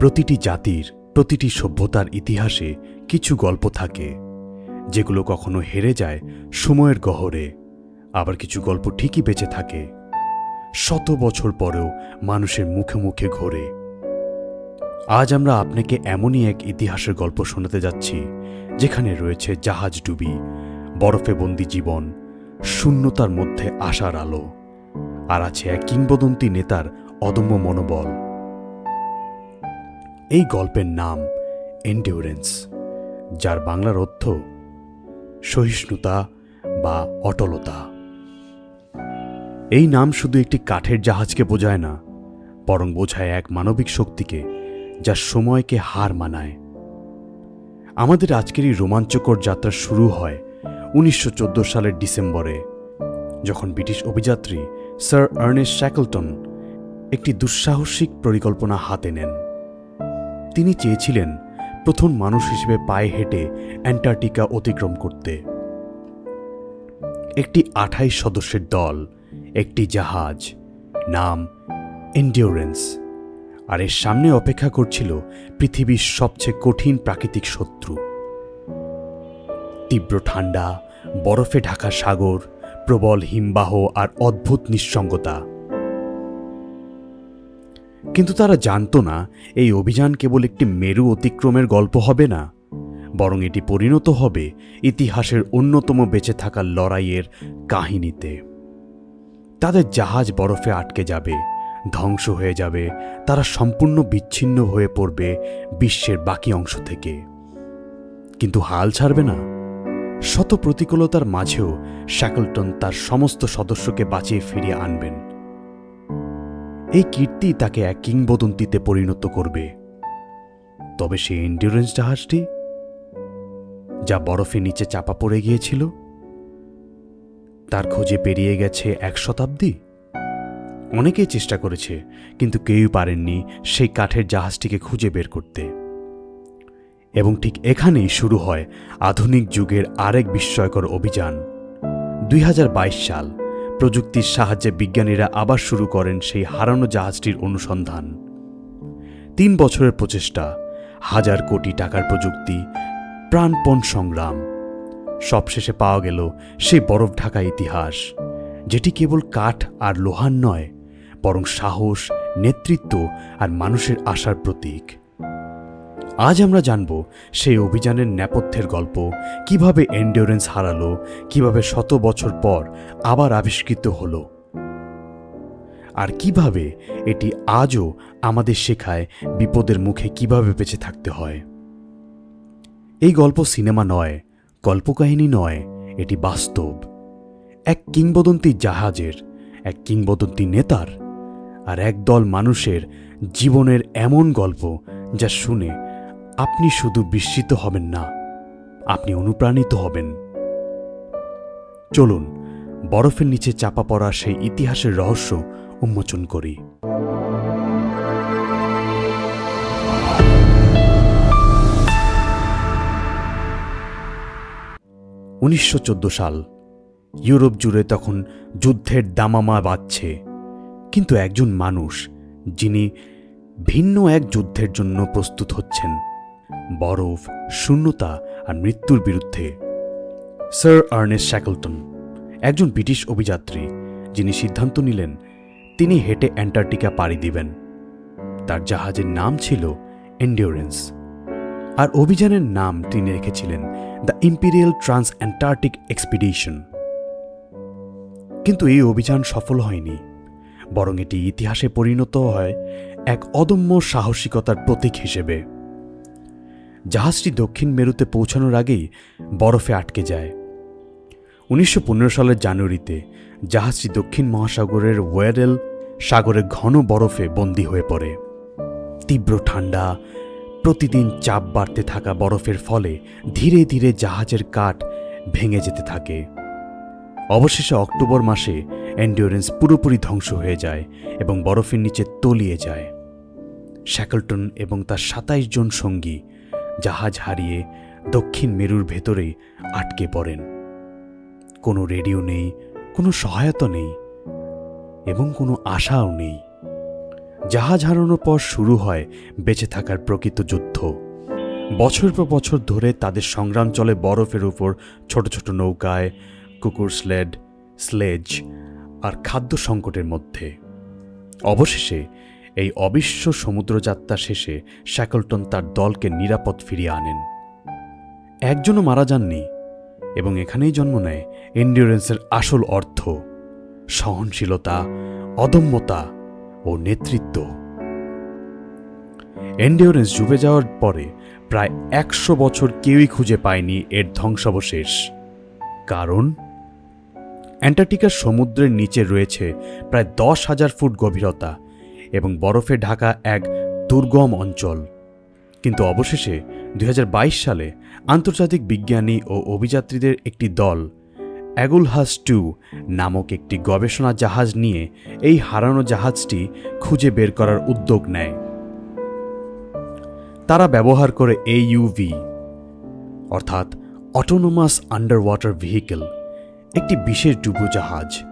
প্রতিটি জাতির, প্রতিটি সভ্যতার ইতিহাসে কিছু গল্প থাকে, যেগুলো কখনো হেরে যায় সময়ের গহরে, আবার কিছু গল্প ঠিকই বেঁচে থাকে, শত বছর পরেও মানুষের মুখে মুখে ঘোরে। আজ আমরা আপনাকে এমনই এক ইতিহাসের গল্প শোনাতে যাচ্ছি, যেখানে রয়েছে জাহাজ ডুবি, বরফে বন্দি জীবন, শূন্যতার মধ্যে আশার আলো, আর আছে এক কিংবদন্তি নেতার অদম্য মনোবল। এই গল্পের নাম এন্ডিওরেন্স যার বাংলার অর্থ সহিষ্ণুতা বা অটলতা। এই নাম শুধু একটি কাঠের জাহাজকে বোঝায় না, বরং বোঝায় এক মানবিক শক্তিকে যা সময়কে হার মানায়। আমাদের আজকের এই রোমাঞ্চকর যাত্রা শুরু হয় উনিশশো চোদ্দ সালের ডিসেম্বরে, যখন ব্রিটিশ অভিযাত্রী স্যার আর্নেস্ট শ্যাকলটন একটি দুঃসাহসিক পরিকল্পনা হাতে নেন। তিনি চেয়েছিলেন প্রথম মানুষ হিসেবে পায়ে হেঁটে অ্যান্টার্কটিকা অতিক্রম করতে। একটি আঠাইশ সদস্যের দল, একটি জাহাজ, নাম এন্ডিওরেন্স, আর এর সামনে অপেক্ষা করছিল পৃথিবীর সবচেয়ে কঠিন প্রাকৃতিক শত্রু। তীব্র ঠান্ডা, বরফে ঢাকা সাগর, প্রবল হিমবাহ আর অদ্ভুত নিঃসঙ্গতা। কিন্তু তারা জানতো না এই অভিযান কেবল একটি মেরু অতিক্রমের গল্প হবে না, বরং এটি পরিণত হবে ইতিহাসের অন্যতম বেঁচে থাকার লড়াইয়ের কাহিনীতে। তাদের জাহাজ বরফে আটকে যাবে, ধ্বংস হয়ে যাবে, তারা সম্পূর্ণ বিচ্ছিন্ন হয়ে পড়বে বিশ্বের বাকি অংশ থেকে। কিন্তু হাল ছাড়বে না। শত প্রতিকূলতার মাঝেও শ্যাকলটন তার সমস্ত সদস্যকে বাঁচিয়ে ফিরিয়ে আনবেন। এই কীর্তি তাকে এক কিংবদন্তিতে পরিণত করবে। তবে সেই এন্ডিউরেন্স জাহাজটি, যা বরফে নিচে চাপা পড়ে গিয়েছিল, তার খোঁজে পেরিয়ে গেছে এক শতাব্দী। অনেকেই চেষ্টা করেছে, কিন্তু কেউই পারেননি সেই কাঠের জাহাজটিকে খুঁজে বের করতে। এবং ঠিক এখানেই শুরু হয় আধুনিক যুগের আরেক বিস্ময়কর অভিযান। দুই হাজার বাইশ সাল প্রযুক্তির সাহায্যে বিজ্ঞানীরা আবার শুরু করেন সেই হারানো জাহাজটির অনুসন্ধান। তিন বছরের প্রচেষ্টা, হাজার কোটি টাকার প্রযুক্তি, প্রাণপণ সংগ্রাম। সবশেষে পাওয়া গেল সেই বরফ ঢাকা ইতিহাস, যেটি কেবল কাঠ আর লোহার নয়, বরং সাহস, নেতৃত্ব আর মানুষের আশার প্রতীক। আজ আমরা জানব সেই অভিযানের নেপথ্যের গল্প, কীভাবে এন্ডিওরেন্স হারালো, কীভাবে শত বছর পর আবার আবিষ্কৃত হলো। আর কীভাবে এটি আজও আমাদের শেখায় বিপদের মুখে কীভাবে বেঁচে থাকতে হয়। এই গল্প সিনেমা নয় কল্পকাহিনী নয়, এটি বাস্তব। এক কিংবদন্তি জাহাজের, এক কিংবদন্তি নেতার আর একদল মানুষের জীবনের এমন গল্প যা শুনে আপনি শুধু বিস্মিত হবেন না, আপনি অনুপ্রাণিত হবেন। চলুন, বরফের নিচে চাপা পড়া সেই ইতিহাসের রহস্য উন্মোচন করি। উনিশশো চোদ্দ সাল, ইউরোপ জুড়ে তখন যুদ্ধের দামামা বাজছে। কিন্তু একজন মানুষ, যিনি ভিন্ন এক যুদ্ধের জন্য প্রস্তুত হচ্ছেন বরফ, শূন্যতা আর মৃত্যুর বিরুদ্ধে। স্যার আর্নেস শ্যাকলটন, একজন ব্রিটিশ অভিযাত্রী যিনি সিদ্ধান্ত নিলেন তিনি হেঁটে অ্যান্টার্কটিকা পাড়ি দিবেন। তার জাহাজের নাম ছিল এন্ডিওরেন্স। আর অভিযানের নাম তিনি রেখেছিলেন the imperial trans Antarctic expedition. কিন্তু এই অভিযান সফল হয়নি, বরং এটি ইতিহাসে পরিণত হয় এক অদম্য সাহসিকতার প্রতীক হিসেবে। জাহাজটি দক্ষিণ মেরুতে পৌঁছানোর আগেই বরফে আটকে যায়। উনিশশো পনেরো সালের জানুয়ারিতে জাহাজটি দক্ষিণ মহাসাগরের ওয়েরেল সাগরে ঘন বরফে বন্দী হয়ে পড়ে। তীব্র ঠান্ডা, প্রতিদিন চাপ বাড়তে থাকা বরফের ফলে ধীরে ধীরে জাহাজের কাঠ ভেঙে যেতে থাকে। অবশেষে অক্টোবর মাসে এন্ডিওরেন্স পুরোপুরি ধ্বংস হয়ে যায় এবং বরফের নিচে তলিয়ে যায়। শ্যাকলটন এবং তার সাতাইশ জন সঙ্গী জাহাজ হারিয়ে দক্ষিণ মেরুর ভেতরে আটকে পড়েন। কোনো রেডিও নেই, কোনো সহায়তা নেই, এবং কোনো আশাও নেই। জাহাজ হারানোর পর শুরু হয় বেঁচে থাকার প্রকৃত যুদ্ধ। বছর পর বছর ধরে তাদের সংগ্রাম চলে বরফের উপর ছোট ছোট নৌকায়, কুকুর স্লেড, স্লেজ আর খাদ্য সংকটের মধ্যে। অবশেষে এই অবিশ্ব সমুদ্রযাত্রা শেষে শ্যাকলটন তার দলকে নিরাপদ ফিরিয়ে আনেন। একজনও মারা যাননি এবং এখানেই জন্ম নেয় এন্ডিওরেন্সের আসল অর্থ, সহনশীলতা, অদম্যতা ও নেতৃত্ব। এন্ডিওরেন্স ডুবে যাওয়ার পরে প্রায় একশো বছর কেউই খুঁজে পায়নি এর ধ্বংসাবশেষ। কারণ? অ্যান্টার্কটিকার সমুদ্রের নিচে রয়েছে প্রায় দশ হাজার ফুট গভীরতা এবং বরফে ঢাকা এক দুর্গম অঞ্চল। কিন্তু অবশেষে দুই হাজার বাইশ সালে আন্তর্জাতিক বিজ্ঞানী ও অভিযাত্রীদের একটি দল অ্যাগুলহাস টু নামক একটি গবেষণা জাহাজ নিয়ে এই হারানো জাহাজটি খুঁজে বের করার উদ্যোগ নেয়। তারা ব্যবহার করে এইউভি অর্থাৎ অটোনোমাস আন্ডার ওয়াটার ভেহিকেল একটি বিশেষ ডুবোজাহাজ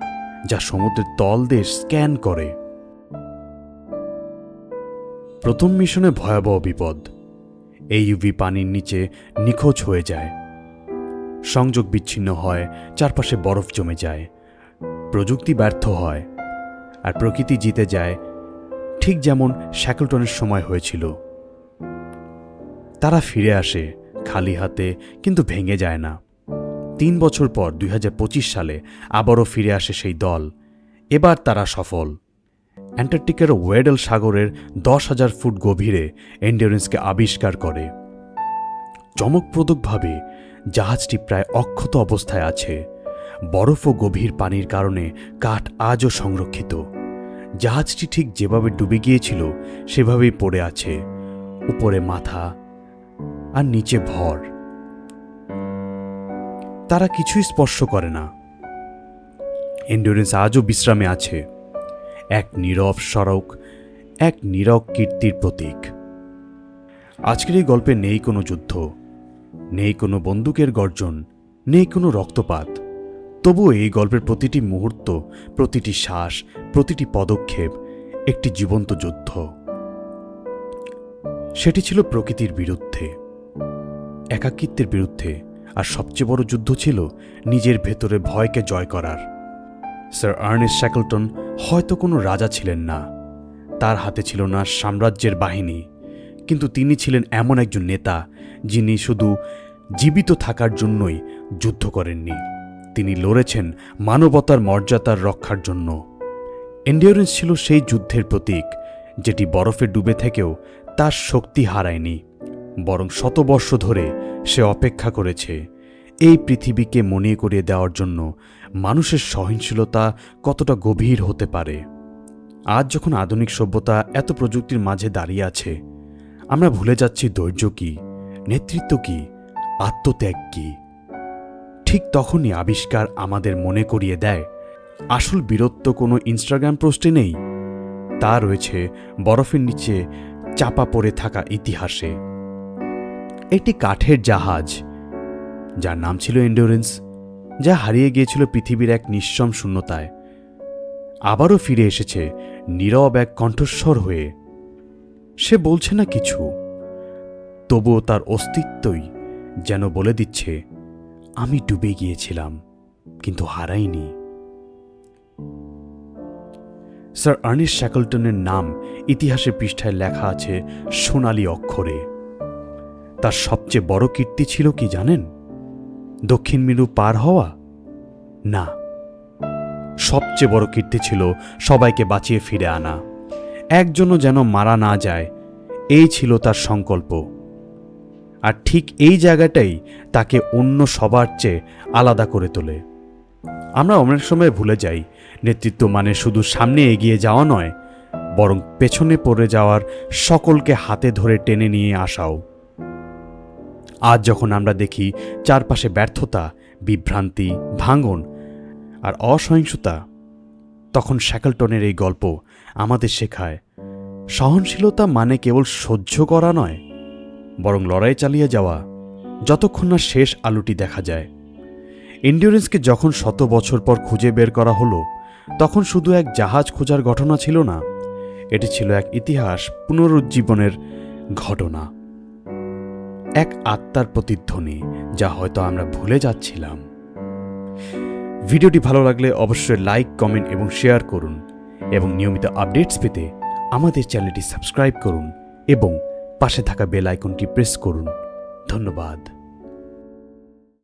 যা সমুদ্রের তলদেশ স্ক্যান করে। প্রথম মিশনে ভয়াবহ বিপদ। এই ইউভি পানির নিচে নিখোঁজ হয়ে যায়। সংযোগ বিচ্ছিন্ন হয়, চারপাশে বরফ জমে যায়। প্রযুক্তি ব্যর্থ হয় আর প্রকৃতি জিতে যায়, ঠিক যেমন শ্যাকলটনের সময় হয়েছিল। তারা ফিরে আসে, খালি হাতে, কিন্তু ভেঙে যায় না। তিন বছর পর দুই হাজার পঁচিশ সালে আবারও ফিরে আসে সেই দল। এবার তারা সফল। অ্যান্টার্কটিকার ওয়েডেল সাগরের দশ হাজার ফুট গভীরে এন্ডিওরেন্সকে আবিষ্কার করে। চমকপ্রদকভাবে জাহাজটি প্রায় অক্ষত অবস্থায় আছে। বরফ ও গভীর পানির কারণে কাঠ আজও সংরক্ষিত। জাহাজটি ঠিক যেভাবে ডুবে গিয়েছিল, সেভাবেই পড়ে আছে। উপরে মাথা আর নিচে ভর। তারা কিছুই স্পর্শ করে না। এন্ডুরেন্স আজও বিশ্রামে আছে। এক নীরব সড়ক, এক নীরব কীর্তির প্রতীক। আজকের এই গল্পে নেই কোনো যুদ্ধ, নেই কোনো বন্দুকের গর্জন, নেই কোনো রক্তপাত। তবুও এই গল্পের প্রতিটি মুহূর্ত, প্রতিটি শ্বাস, প্রতিটি পদক্ষেপ একটি জীবন্ত যুদ্ধ। সেটি ছিল প্রকৃতির বিরুদ্ধে, একাকিত্বের বিরুদ্ধে, আর সবচেয়ে বড় যুদ্ধ ছিল নিজের ভেতরে ভয়কে জয় করার। স্যার আর্নেস শ্যাকলটন হয়তো কোনো রাজা ছিলেন না। তার হাতে ছিল না সাম্রাজ্যের বাহিনী, কিন্তু তিনি ছিলেন এমন একজন নেতা যিনি শুধু জীবিত থাকার জন্যই যুদ্ধ করেননি। তিনি লড়েছেন মানবতার মর্যাদার রক্ষার জন্য। এন্ডিওরেন্স ছিল সেই যুদ্ধের প্রতীক, যেটি বরফে ডুবে থেকেও তার শক্তি হারায়নি, বরং শতবর্ষ ধরে সে অপেক্ষা করেছে। এই পৃথিবীকে মনে করিয়ে দেওয়ার জন্য মানুষের সহনশীলতা কতটা গভীর হতে পারে? আজ যখন আধুনিক সভ্যতা এত প্রযুক্তির মাঝে দাঁড়িয়ে আছে, আমরা ভুলে যাচ্ছি ধৈর্য কি, নেতৃত্ব কি, আত্মত্যাগ কি। ঠিক তখনই আবিষ্কার আমাদের মনে করিয়ে দেয়, আসল বীরত্ব কোনো ইনস্টাগ্রাম পোস্টে নেই। তা রয়েছে বরফের নিচে চাপা পড়ে থাকা ইতিহাসে। একটি কাঠের জাহাজ। যার নাম ছিল এন্ডোরেন্স যা হারিয়ে গিয়েছিল পৃথিবীর এক নিঃসম শূন্যতায়। আবারও ফিরে এসেছে নীরব এক কণ্ঠস্বর হয়ে। সে বলছে না কিছু, তবুও তার অস্তিত্বই যেন বলে দিচ্ছে, আমি ডুবে গিয়েছিলাম, কিন্তু হারাইনি। স্যার আর্নিস শ্যাকলটনের নাম ইতিহাসের পৃষ্ঠায় লেখা আছে সোনালি অক্ষরে। তার সবচেয়ে বড় কীর্তি ছিল কি জানেন? দক্ষিণ মেরু পার হওয়া? না। সবচেয়ে বড় কীর্তি ছিল সবাইকে বাঁচিয়ে ফিরে আনা। একজনও যেন মারা না যায়, এই ছিল তার সংকল্প। আর ঠিক এই জায়গাটাই তাকে অন্য সবার চেয়ে আলাদা করে তোলে। আমরা অনেক সময় ভুলে যাই, নেতৃত্ব মানে শুধু সামনে এগিয়ে যাওয়া নয়, বরং পেছনে পড়ে যাওয়ার সকলকে হাতে ধরে টেনে নিয়ে আসাও। আজ যখন আমরা দেখি চারপাশে ব্যর্থতা, বিভ্রান্তি, ভাঙন আর অসহিংসতা, তখন শ্যাকলটনের এই গল্প আমাদের শেখায়, সহনশীলতা মানে কেবল সহ্য করা নয়, বরং লড়াই চালিয়ে যাওয়া, যতক্ষণ না শেষ আলুটি দেখা যায়। এন্ডিওরেন্সকে যখন শত বছর পর খুঁজে বের করা হলো, তখন শুধু এক জাহাজ খোঁজার ঘটনা ছিল না, এটি ছিল এক ইতিহাস পুনরুজ্জীবনের ঘটনা। এক আত্মার প্রতিধ্বনি, যা হয়তো আমরা ভুলে যাচ্ছিলাম। ভিডিওটি ভালো লাগলে অবশ্যই লাইক, কমেন্ট এবং শেয়ার করুন এবং নিয়মিত আপডেটস পেতে আমাদের চ্যানেলটি সাবস্ক্রাইব করুন এবং পাশে থাকা বেল আইকনটি প্রেস করুন। ধন্যবাদ।